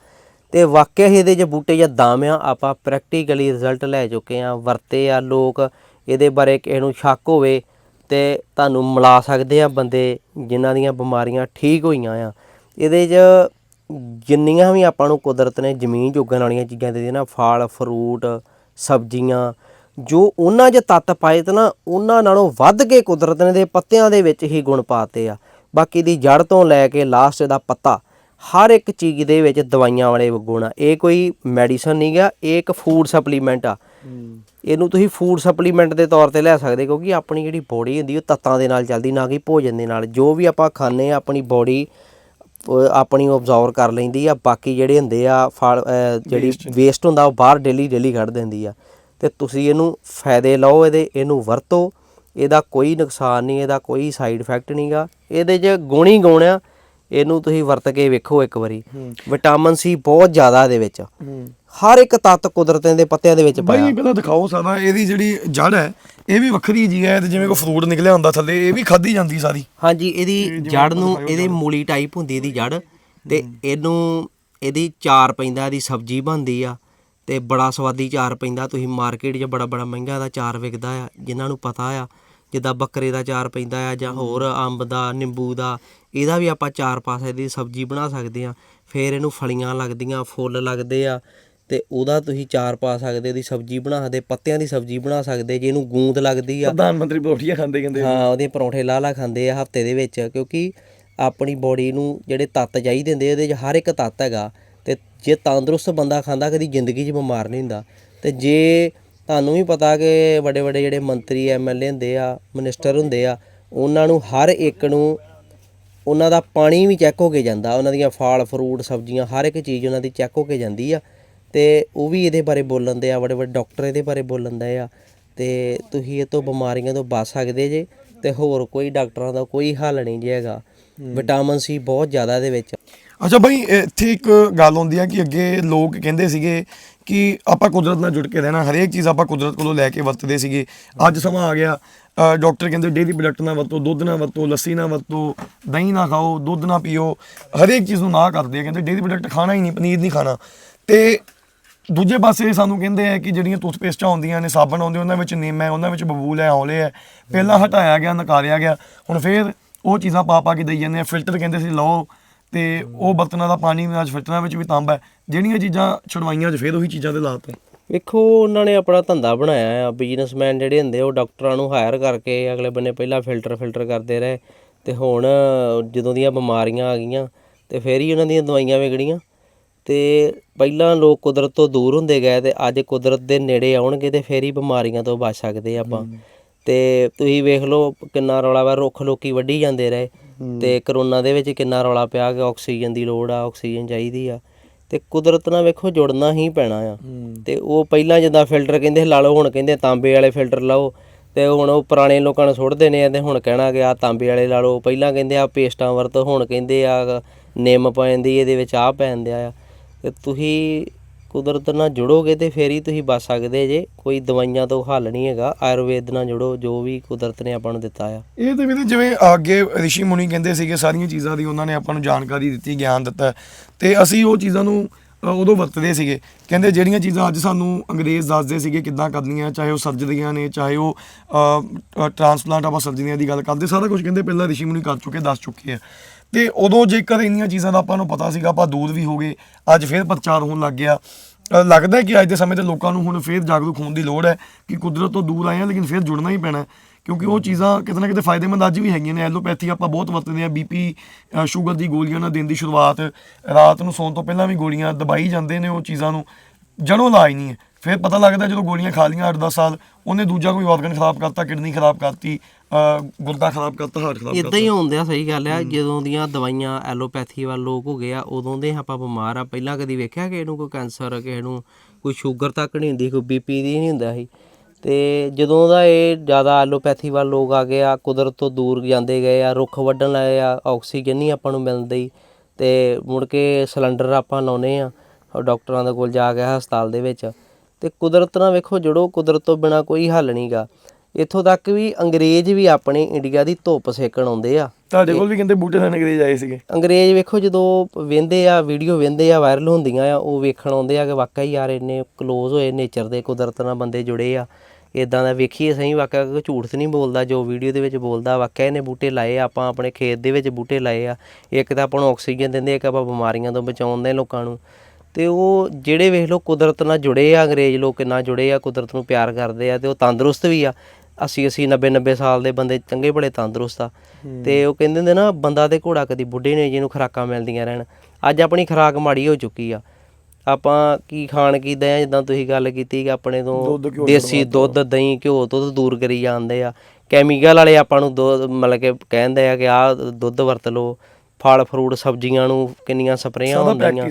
ਤੇ ਵਾਕਿਆ ਹੀ ਇਹਦੇ 'ਚ ਬੂਟੇ ਜਾਂ ਦਾਮ ਆ ਆਪਾਂ ਪ੍ਰੈਕਟੀਕਲੀ ਰਿਜ਼ਲਟ ਲੈ ਚੁੱਕੇ ਆ ਵਰਤੇ ਆ ਲੋਕ ਇਹਦੇ ਬਾਰੇ ਕਿਸੇ ਨੂੰ ਸ਼ੱਕ ਹੋਵੇ ਤੇ ਤੁਹਾਨੂੰ ਮਿਲਾ ਸਕਦੇ ਆ ਬੰਦੇ ਜਿਨ੍ਹਾਂ ਦੀਆਂ ਬਿਮਾਰੀਆਂ ਠੀਕ ਹੋਈਆਂ ਆ। ਇਹਦੇ 'ਚ ਜਿੰਨੀਆਂ ਵੀ ਆਪਾਂ ਨੂੰ ਕੁਦਰਤ ਨੇ ਜ਼ਮੀਨ 'ਚ ਉੱਗਣ ਵਾਲੀਆਂ ਚੀਜ਼ਾਂ ਦੇ ਨਾ ਫਲ ਫਰੂਟ ਸਬਜ਼ੀਆਂ, ਜੋ ਉਹਨਾਂ 'ਚ ਤੱਤ ਪਾਏ ਤੇ ਨਾ ਉਹਨਾਂ ਨਾਲੋਂ ਵੱਧ ਕੇ ਕੁਦਰਤ ਨੇ ਦੇ ਪੱਤਿਆਂ ਦੇ ਵਿੱਚ ਹੀ ਗੁਣ ਪਾਤੇ ਆ। ਬਾਕੀ ਦੀ ਜੜ ਤੋਂ ਲੈ ਕੇ ਲਾਸਟ ਦਾ ਪੱਤਾ, ਹਰ ਇੱਕ ਚੀਜ਼ ਦੇ ਵਿੱਚ ਦਵਾਈਆਂ ਵਾਲੇ ਗੁਣ ਆ। ਇਹ ਕੋਈ ਮੈਡੀਸਨ ਨਹੀਂ ਗਿਆ ਇਹ ਇੱਕ ਫੂਡ ਸਪਲੀਮੈਂਟ ਆ। ਇਹਨੂੰ ਤੁਸੀਂ ਫੂਡ ਸਪਲੀਮੈਂਟ ਦੇ ਤੌਰ ਤੇ ਲੈ ਸਕਦੇ ਕਕਿ ਆਪਣੀ ਜਿਹੜੀ ਬੋਡੀ ਹੁੰਦੀ ਉਹ ਤੱਤਾਂ ਦੇ ਨਾਲ ਚੱਲਦੀ ਨਾ ਕਿ ਭੋਜਨ ਦੇ ਨਾਲ। ਜੋ ਵੀ ਆਪਾਂ ਖਾਂਦੇ ਆ ਆਪਣੀ ਬੋਡੀ ਆਪਣੀ ਆਬਜ਼ਰਵ ਕਰ ਲੈਂਦੀ ਆ ਬਾਕੀ ਜਿਹੜੇ ਹੁੰਦੇ ਆ ਜਿਹੜੀ ਵੇਸਟ ਹੁੰਦਾ। ਉਹ ਬਾਹਰ ਡੇਲੀ ਡੇਲੀ ਕੱਢ ਦਿੰਦੀ ਆ। ਤੇ ਤੁਸੀਂ ਇਹਨੂੰ ਫਾਇਦੇ ਲਓ ਇਹਦੇ ਇਹਨੂੰ ਵਰਤੋ। ਇਹਦਾ ਕੋਈ ਨੁਕਸਾਨ ਨਹੀਂ ਇਹਦਾ ਕੋਈ ਸਾਈਡ ਇਫੈਕਟ ਨਹੀਂਗਾ ਇਹਦੇ 'ਚ ਗੁਣ ਹੀ ਗੁਣ ਆ। ਇਹਨੂੰ ਤੁਸੀਂ ਵਰਤ ਕੇ ਵੇਖੋ ਇੱਕ ਵਾਰੀ। ਵਿਟਾਮਿਨ ਸੀ ਬਹੁਤ ਜ਼ਿਆਦਾ ਇਹਦੇ ਵਿੱਚ। ਹਰ ਇੱਕ ਤੱਤ ਕੁਦਰਤ ਦੇ ਪੱਤਿਆਂ ਦੇ ਵਿੱਚ ਪਾਇਆ। ਬਾਈ ਪਹਿਲਾਂ ਦਿਖਾਓ ਸਾਰਾ ਇਹਦੀ ਜਿਹੜੀ ਜੜ ਹੈ ਇਹ ਵੀ ਵੱਖਰੀ ਜੀ ਹੈ ਤੇ ਜਿਵੇਂ ਕੋਈ ਫਰੂਟ ਨਿਕਲਿਆ ਹੁੰਦਾ ਥੱਲੇ ਇਹ ਵੀ ਖਾਧੀ ਜਾਂਦੀ ਸਾਰੀ। ਹਾਂਜੀ ਇਹਦੀ ਜੜ ਨੂੰ ਇਹਦੀ ਮੂਲੀ ਟਾਈਪ ਹੁੰਦੀ ਇਹਦੀ ਜੜ ਤੇ ਇਹਨੂੰ ਇਹਦੀ ਚਾਰ ਪੈਂਦਾ ਇਹਦੀ ਸਬਜ਼ੀ ਬਣਦੀ ਆ ਤੇ ਬੜਾ ਸਵਾਦੀ ਚਾਰ ਪੈਂਦਾ। ਤੁਸੀਂ ਮਾਰਕੀਟ 'ਚ ਬੜਾ ਬੜਾ ਮਹਿੰਗਾ ਦਾ ਚਾਰ ਵਿਕਦਾ ਆ ਜਿਨ੍ਹਾਂ ਨੂੰ ਪਤਾ ਆ ਜਿੱਦਾਂ ਬੱਕਰੇ ਦਾ ਚਾਰ ਪੈਂਦਾ ਆ ਜਾਂ ਹੋਰ ਅੰਬ ਦਾ ਨਿੰਬੂ ਦਾ ਇਹਦਾ ਵੀ ਆਪਾਂ ਚਾਰ ਪਾ ਸਕਦੇ ਦੀ ਸਬਜ਼ੀ ਬਣਾ ਸਕਦੇ ਆ ਫਿਰ ਇਹਨੂੰ ਫਲੀਆਂ ਲੱਗਦੀਆਂ ਫੁੱਲ ਲੱਗਦੇ ਆ ਤੇ ਉਹਦਾ ਤੁਸੀਂ ਚਾਰ ਪਾ ਸਕਦੇ ਉਹਦੀ ਸਬਜ਼ੀ ਬਣਾ ਸਕਦੇ ਪੱਤਿਆਂ ਦੀ ਸਬਜ਼ੀ ਬਣਾ ਸਕਦੇ ਜੇ ਇਹਨੂੰ ਗੂੰਦ ਲੱਗਦੀ ਆ। ਪ੍ਰਧਾਨ ਮੰਤਰੀ ਪਰੋਠੀਆਂ ਖਾਂਦੇ ਕਹਿੰਦੇ ਹਾਂ ਉਹਦੇ ਪਰੌਂਠੇ ਲਾ ਲਾ ਖਾਂਦੇ ਆ ਹਫ਼ਤੇ ਦੇ ਵਿੱਚ ਕਿਉਂਕਿ ਆਪਣੀ ਬੋਡੀ ਨੂੰ ਜਿਹੜੇ ਤੱਤ ਚਾਹੀਦੇ ਹੁੰਦੇ ਉਹਦੇ 'ਚ ਹਰ ਇੱਕ ਤੱਤ ਹੈਗਾ ਤੇ ਜੇ ਤੰਦਰੁਸਤ ਬੰਦਾ ਖਾਂਦਾ ਕਦੀ ਜ਼ਿੰਦਗੀ 'ਚ ਬਿਮਾਰ ਨਹੀਂ ਹੁੰਦਾ। ਤੇ ਜੇ ਤੁਹਾਨੂੰ ਵੀ ਪਤਾ ਕਿ ਵੱਡੇ ਵੱਡੇ ਜਿਹੜੇ ਮੰਤਰੀ ਐਮਐਲਏ ਹੁੰਦੇ ਆ ਮਿਨਿਸਟਰ ਹੁੰਦੇ ਆ ਉਹਨਾਂ ਨੂੰ ਹਰ ਇੱਕ ਨੂੰ ਉਹਨਾਂ ਦਾ ਪਾਣੀ ਵੀ ਚੈੱਕ ਹੋ ਕੇ ਜਾਂਦਾ ਉਹਨਾਂ ਦੀਆਂ ਫਲ ਫਰੂਟ ਸਬਜ਼ੀਆਂ ਹਰ ਇੱਕ ਚੀਜ਼ ਉਹਨਾਂ ਦੀ ਚੈੱਕ ਹੋ ਕੇ ਜਾਂਦੀ ਆ। ਤੇ ਉਹ ਵੀ ਇਹਦੇ ਬਾਰੇ ਬੋਲਣ ਦੇ ਆ ਵੱਡੇ ਵੱਡੇ ਡਾਕਟਰ ਇਹਦੇ ਬਾਰੇ ਬੋਲਣ ਦੇ ਆ। ਤੇ ਤੁਸੀਂ ਇਹ ਤੋਂ ਬਿਮਾਰੀਆਂ ਤੋਂ ਬਚ ਸਕਦੇ ਜੇ ਤੇ ਹੋਰ ਕੋਈ ਡਾਕਟਰਾਂ ਦਾ ਕੋਈ ਹੱਲ ਨਹੀਂ ਜੇ ਹੈਗਾ। ਵਿਟਾਮਿਨ ਸੀ ਬਹੁਤ ਜ਼ਿਆਦਾ ਇਹਦੇ ਵਿੱਚ। ਅੱਛਾ ਬਾਈ ਇੱਥੇ ਇੱਕ ਗੱਲ ਹੁੰਦੀ ਆ ਕਿ ਅੱਗੇ ਲੋਕ ਕਹਿੰਦੇ ਸੀਗੇ ਕਿ ਆਪਾਂ ਕੁਦਰਤ ਨਾਲ ਜੁੜ ਕੇ ਰਹਿਣਾ, ਹਰੇਕ ਚੀਜ਼ ਆਪਾਂ ਕੁਦਰਤ ਕੋਲੋਂ ਲੈ ਕੇ ਵਰਤਦੇ ਸੀਗੇ। ਅੱਜ ਸਮਾਂ ਆ ਗਿਆ ਡਾਕਟਰ ਕਹਿੰਦੇ ਡੇਰੀ ਪ੍ਰੋਡਕਟ ਨਾ ਵਰਤੋ, ਦੁੱਧ ਨਾ ਵਰਤੋ, ਲੱਸੀ ਨਾ ਵਰਤੋ, ਦਹੀਂ ਨਾ ਖਾਓ, ਦੁੱਧ ਨਾ ਪੀਓ, ਹਰੇਕ ਚੀਜ਼ ਨੂੰ ਨਾ ਕਰਦੇ ਕਹਿੰਦੇ ਡੇਰੀ ਪ੍ਰੋਡਕਟ ਖਾਣਾ ਹੀ ਨਹੀਂ, ਪਨੀਰ ਨਹੀਂ ਖਾਣਾ। ਤੇ ਦੂਜੇ ਪਾਸੇ ਸਾਨੂੰ ਕਹਿੰਦੇ ਆ ਕਿ ਜਿਹੜੀਆਂ ਟੂਥਪੇਸਟਾਂ ਆਉਂਦੀਆਂ ਨੇ, ਸਾਬਣ ਆਉਂਦੇ, ਉਹਨਾਂ ਵਿੱਚ ਨਿੰਮ ਹੈ, ਉਹਨਾਂ ਵਿੱਚ ਬਬੂਲ ਹੈ ਹੌਲੇ ਹੈ। ਪਹਿਲਾਂ ਹਟਾਇਆ ਗਿਆ, ਨਕਾਰਿਆ ਗਿਆ। ਹੁਣ ਫੇਰ ਉਹ ਚੀਜ਼ਾਂ ਪਾ ਪਾ ਕੇ ਦਈ ਜਾਂਦੇ ਆ। ਫਿਲਟਰ ਕਹਿੰਦੇ ਸੀ, ਲਓ ਤੇ ਉਹ ਬਰਤਨਾਂ ਦਾ ਪਾਣੀ ਅੱਜ ਫਿਲਟਰਾਂ ਵਿੱਚ ਵੀ ਤਾਂਬਾ ਹੈ। ਜਿਹੜੀਆਂ ਚੀਜ਼ਾਂ ਛੁਡਵਾਈਆਂ ਅੱਜ ਫੇਰ ਉਹੀ ਚੀਜ਼ਾਂ ਤੇ ਲਾਤੇ ਵੇਖੋ ਉਹਨਾਂ ਨੇ ਆਪਣਾ ਧੰਦਾ ਬਣਾਇਆ ਆ। ਬਿਜ਼ਨਸਮੈਨ ਜਿਹੜੇ ਹੁੰਦੇ ਉਹ ਡਾਕਟਰਾਂ ਨੂੰ ਹਾਇਰ ਕਰਕੇ ਅਗਲੇ ਬੰਨੇ ਪਹਿਲਾਂ ਫਿਲਟਰ ਫਿਲਟਰ ਕਰਦੇ ਰਹੇ ਤੇ ਹੁਣ ਜਦੋਂ ਦੀਆਂ ਬਿਮਾਰੀਆਂ ਆ ਗਈਆਂ ਤੇ ਫੇਰ ਹੀ ਉਹਨਾਂ ਦੀਆਂ ਦਵਾਈਆਂ ਵਿਗੜੀਆਂ ਤੇ ਪਹਿਲਾਂ ਲੋਕ ਕੁਦਰਤ ਤੋਂ ਦੂਰ ਹੁੰਦੇ ਗਏ ਤੇ ਅੱਜ ਕੁਦਰਤ ਦੇ ਨੇੜੇ ਆਉਣਗੇ ਤੇ ਫੇਰ ਹੀ ਬਿਮਾਰੀਆਂ ਤੋਂ ਬਚ ਸਕਦੇ ਆਪਾਂ। ਤੇ ਤੁਸੀਂ ਵੇਖ ਲਓ ਕਿੰਨਾ ਰੌਲਾ ਵਾ ਰੁੱਖ ਲੋਕੀ ਵੱਢੀ ਜਾਂਦੇ ਰਹੇ। ਤੇ ਕਰੋਨਾ ਦੇ ਵਿੱਚ ਕਿੰਨਾ ਰੌਲਾ ਪਿਆ ਕਿ ਆਕਸੀਜਨ ਦੀ ਲੋੜ ਆ, ਆਕਸੀਜਨ ਚਾਹੀਦੀ ਆ। ਤੇ ਕੁਦਰਤ ਨਾਲ ਵੇਖੋ ਜੁੜਨਾ ਹੀ ਪੈਣਾ ਆ। ਤੇ ਉਹ ਪਹਿਲਾਂ ਜਿੱਦਾਂ ਫਿਲਟਰ ਕਹਿੰਦੇ ਲਾ ਲਓ ਹੁਣ ਕਹਿੰਦੇ ਤਾਂਬੇ ਵਾਲੇ ਫਿਲਟਰ ਲਾਓ। ਤੇ ਹੁਣ ਉਹ ਪੁਰਾਣੇ ਲੋਕਾਂ ਨੂੰ ਸੁੱਟਦੇ ਨੇ ਤੇ ਹੁਣ ਕਹਿਣਾ ਕਿ ਆ ਤਾਂਬੇ ਵਾਲੇ ਲਾ ਲਓ। ਪਹਿਲਾਂ ਕਹਿੰਦੇ ਆ ਪੇਸਟਾਂ ਵਰਤੋ, ਹੁਣ ਕਹਿੰਦੇ ਆ ਨਿੰਮ ਪਾ ਜਾਂਦੀ ਇਹਦੇ ਵਿੱਚ ਆ ਪੈਂਦੇ ਆ। ਤੇ ਤੁਸੀਂ ਕੁਦਰਤ ਨਾਲ ਜੁੜੋਗੇ ਤੇ ਫੇਰ ਹੀ ਤੁਸੀਂ ਬਚ ਸਕਦੇ ਜੇ। ਕੋਈ ਦਵਾਈਆਂ ਤੋਂ ਹੱਲ ਨਹੀਂ ਹੈਗਾ। ਆਯੁਰਵੇਦ ਨਾਲ ਜੁੜੋ, ਜੋ ਵੀ ਕੁਦਰਤ ਨੇ ਆਪਾਂ ਨੂੰ ਦਿੱਤਾ ਆ। ਇਹ ਤੇ ਵੀ ਜਿਵੇਂ ਅੱਗੇ ਰਿਸ਼ੀ ਮੁਨੀ ਕਹਿੰਦੇ ਸੀਗੇ, ਸਾਰੀਆਂ ਚੀਜ਼ਾਂ ਦੀ ਉਹਨਾਂ ਨੇ ਆਪਾਂ ਨੂੰ ਜਾਣਕਾਰੀ ਦਿੱਤੀ, ਗਿਆਨ ਦਿੱਤਾ। ਤੇ ਅਸੀਂ ਉਹ ਚੀਜ਼ਾਂ ਨੂੰ ਉਦੋਂ ਵਰਤਦੇ ਸੀਗੇ। ਕਹਿੰਦੇ ਜਿਹੜੀਆਂ ਚੀਜ਼ਾਂ ਅੱਜ ਸਾਨੂੰ ਅੰਗਰੇਜ਼ ਦੱਸਦੇ ਸੀਗੇ, ਕਿੱਦਾਂ ਕਰਨੀਆਂ, ਚਾਹੇ ਉਹ ਸਰਜਰੀਆਂ ਨੇ, ਚਾਹੇ ਉਹ ਟ੍ਰਾਂਸਪਲਾਂਟ ਆਪਾਂ ਸਰਜਰੀਆਂ ਦੀ ਗੱਲ ਕਰਦੇ, ਸਾਰਾ ਕੁਝ ਕਹਿੰਦੇ ਪਹਿਲਾਂ ਰਿਸ਼ੀ ਮੁਨੀ ਕਰ ਚੁੱਕੇ, ਦੱਸ ਚੁੱਕੇ ਆ। ਤੇ ਉਦੋਂ ਜੇਕਰ ਇੰਨੀਆਂ ਚੀਜ਼ਾਂ ਦਾ ਆਪਾਂ ਨੂੰ ਪਤਾ ਸੀਗਾ, ਆਪਾਂ ਦੂਰ ਵੀ ਹੋ ਗਏ, ਅੱਜ ਫੇਰ ਪ੍ਰਚਾਰ ਹੋਣ ਲੱਗ ਗਿਆ। ਲੱਗਦਾ ਹੈ ਕਿ ਅੱਜ ਦੇ ਸਮੇਂ ਤੇ ਲੋਕਾਂ ਨੂੰ ਹੁਣ ਫੇਰ ਜਾਗਰੂਕ ਹੋਣ ਦੀ ਲੋੜ ਹੈ ਕਿ ਕੁਦਰਤ ਤੋਂ ਦੂਰ ਆਏ ਆ, ਲੇਕਿਨ ਫੇਰ ਜੁੜਨਾ ਹੀ ਪੈਣਾ ਕਿਉਂਕਿ ਉਹ ਚੀਜ਼ਾਂ ਕਿਤੇ ਨਾ ਕਿਤੇ ਫਾਇਦੇਮੰਦ ਅੱਜ ਵੀ ਹੈਗੀਆਂ ਨੇ। ਐਲੋਪੈਥੀ ਆਪਾਂ ਬਹੁਤ ਵਰਤਦੇ ਆ ਬੀਪੀ ਸ਼ੂਗਰ ਦੀ ਗੋਲੀਆਂ ਨਾਲ ਦਿਨ ਦੀ ਸ਼ੁਰੂਆਤ, ਰਾਤ ਨੂੰ ਸੌਣ ਤੋਂ ਪਹਿਲਾਂ ਵੀ ਗੋਲੀਆਂ ਦਬਾਈ ਜਾਂਦੇ ਨੇ ਉਹ ਚੀਜ਼ਾਂ ਨੂੰ। ਜੜੋਂ ਇਲਾਜ ਨਹੀਂ ਹੈ। ਫਿਰ ਪਤਾ ਲੱਗਦਾ ਜਦੋਂ ਗੋਲੀਆਂ ਖਾ ਲੀਆਂ 8-10 ਸਾਲ, ਉਹਨੇ ਦੂਜਾ ਕੋਈ ਆਰਗਨ ਖਰਾਬ ਕਰਤਾ, ਕਿਡਨੀ ਖਰਾਬ ਕਰਤੀ ਗੁਰਦਾ ਖਰਾਬ ਕਰਤਾ ਹਾਰਟ ਖਰਾਬ ਇਦਾਂ ਹੀ ਹੁੰਦੇ ਆ ਸਹੀ ਗੱਲ ਆ। ਜਦੋਂ ਦੀਆਂ ਦਵਾਈਆਂ ਐਲੋਪੈਥੀ ਵੱਲ ਲੋਕ ਹੋ ਗਏ ਆ ਉਦੋਂ ਦੇ ਆਪਾਂ ਬਿਮਾਰ ਆ। ਪਹਿਲਾਂ ਕਦੀ ਵੇਖਿਆ ਕਿ ਇਹਨੂੰ ਕੋਈ ਕੈਂਸਰ ਕਿਸੇ ਨੂੰ ਕੋਈ ਸ਼ੂਗਰ ਤੱਕ ਨਹੀਂ ਹੁੰਦੀ ਕੋਈ ਬੀਪੀ ਦੀ ਨਹੀਂ ਹੁੰਦਾ ਸੀ। ਤੇ ਜਦੋਂ ਦਾ ਇਹ ਜ਼ਿਆਦਾ ਐਲੋਪੈਥੀ ਵੱਲ ਲੋਕ ਆ ਗਏ ਆ ਕੁਦਰਤ ਤੋਂ ਦੂਰ ਜਾਂਦੇ ਗਏ ਆ ਰੁੱਖ ਵੱਢਣ ਲੱਗੇ ਆ ਆਕਸੀਜਨ ਨਹੀਂ ਆਪਾਂ ਨੂੰ ਮਿਲਦੀ ਤੇ ਮੁੜ ਕੇ ਸਿਲੰਡਰ ਆਪਾਂ ਲਾਉਨੇ ਆ ਡਾਕਟਰਾਂ ਦੇ ਕੋਲ ਜਾ ਕੇ ਹਸਪਤਾਲ ਦੇ ਵਿੱਚ। ਤੇ ਕੁਦਰਤ ਨਾਲ ਵੇਖੋ ਜੜੋ ਕੁਦਰਤ ਤੋਂ ਬਿਨਾ ਕੋਈ ਹੱਲ ਨਹੀਂਗਾ ਇੱਥੋਂ ਤੱਕ ਵੀ ਅੰਗਰੇਜ਼ ਵੀ ਆਪਣੇ ਇੰਡੀਆ ਦੀ ਧੁੱਪ ਸੇਕਣ ਆਉਂਦੇ ਆ। ਤੁਹਾਡੇ ਕੋਲ ਵੀ ਕਹਿੰਦੇ ਬੂਟੇ ਨਾਲ ਅੰਗਰੇਜ਼ ਆਏ ਸੀਗੇ। ਅੰਗਰੇਜ਼ ਵੇਖੋ ਜਦੋਂ ਵੇਂਦੇ ਆ ਵੀਡੀਓ ਵੇਂਦੇ ਆ ਵਾਇਰਲ ਹੁੰਦੀਆਂ ਆ ਉਹ ਵੇਖਣ ਆਉਂਦੇ ਆ ਕਿ ਵਾਕਈ ਯਾਰ ਇੰਨੇ ক্লোਜ਼ ਹੋਏ ਨੇਚਰ ਦੇ ਕੁਦਰਤ ਨਾਲ ਬੰਦੇ ਜੁੜੇ ਆ। ਇਦਾਂ ਦਾ ਵੇਖੀਏ ਸਹੀ ਵਾਕਿਆ ਕੋਈ ਝੂਠ ਤੇ ਨਹੀਂ ਬੋਲਦਾ ਜੋ ਵੀਡੀਓ ਦੇ ਵਿੱਚ ਬੋਲਦਾ ਵਾਕਿਆ ਇਹਨੇ ਬੂਟੇ ਲਾਏ ਆ, ਆਪਾਂ ਆਪਣੇ ਖੇਤ ਦੇ ਵਿੱਚ ਬੂਟੇ ਲਾਏ ਆ। ਇੱਕ ਤਾਂ ਆਪਾਂ ਨੂੰ ਆਕਸੀਜਨ ਦਿੰਦੇ ਇੱਕ ਆਪਾਂ ਬਿਮਾਰੀਆਂ ਤੋਂ ਬਚਾਉਂਦੇ ਲੋਕਾਂ ਨੂੰ। ਤੇ ਉਹ ਜਿਹੜੇ ਵੇਖ ਲਓ ਕੁਦਰਤ ਨਾਲ ਜੁੜੇ ਆ ਅੰਗਰੇਜ਼ ਲੋਕ ਕਿੰਨਾ ਜੁੜੇ ਆ ਕੁਦਰਤ ਨੂੰ ਪਿਆਰ ਕਰਦੇ ਆ ਤੇ ਉਹ ਤੰਦਰੁਸਤ ਵੀ ਆ। 80 80 90 90 ਸਾਲ ਦੇ ਬੰਦੇ ਚੰਗੇ ਬੜੇ ਤੰਦਰੁਸਤ ਆ। ਤੇ ਉਹ ਕਹਿੰਦੇ ਹੁੰਦੇ ਨਾ ਬੰਦਾ ਤੇ ਘੋੜਾ ਕਦੀ ਬੁੱਢੇ ਨੇ ਜਿਹਨੂੰ ਖੁਰਾਕਾਂ ਮਿਲਦੀਆਂ ਰਹਿਣ। ਅੱਜ ਆਪਣੀ ਖੁਰਾਕ ਮਾੜੀ ਹੋ ਚੁੱਕੀ ਆ। ਆਪਾਂ ਕੀ ਖਾਣ ਕੀਦਾ ਆ ਜਿੱਦਾਂ ਤੁਸੀਂ ਗੱਲ ਕੀਤੀ ਕਿ ਆਪਣੇ ਤੋਂ ਦੇਸੀ ਦੁੱਧ ਦਹੀਂ ਘਿਓ ਤੋਂ ਦੂਰ ਕਰੀ ਜਾਂਦੇ ਆ। ਕੈਮੀਕਲ ਵਾਲੇ ਆਪਾਂ ਨੂੰ ਦੁੱਧ ਮਤਲਬ ਕਿ ਕਹਿੰਦੇ ਆ ਕਿ ਆਹ ਦੁੱਧ ਵਰਤ ਲਓ। ਫਲ ਫਰੂਟ ਸਬਜ਼ੀਆਂ ਨੂੰ ਕਿੰਨੀਆਂ ਸਪਰੇਆਂ ਹੁੰਦੀਆਂ।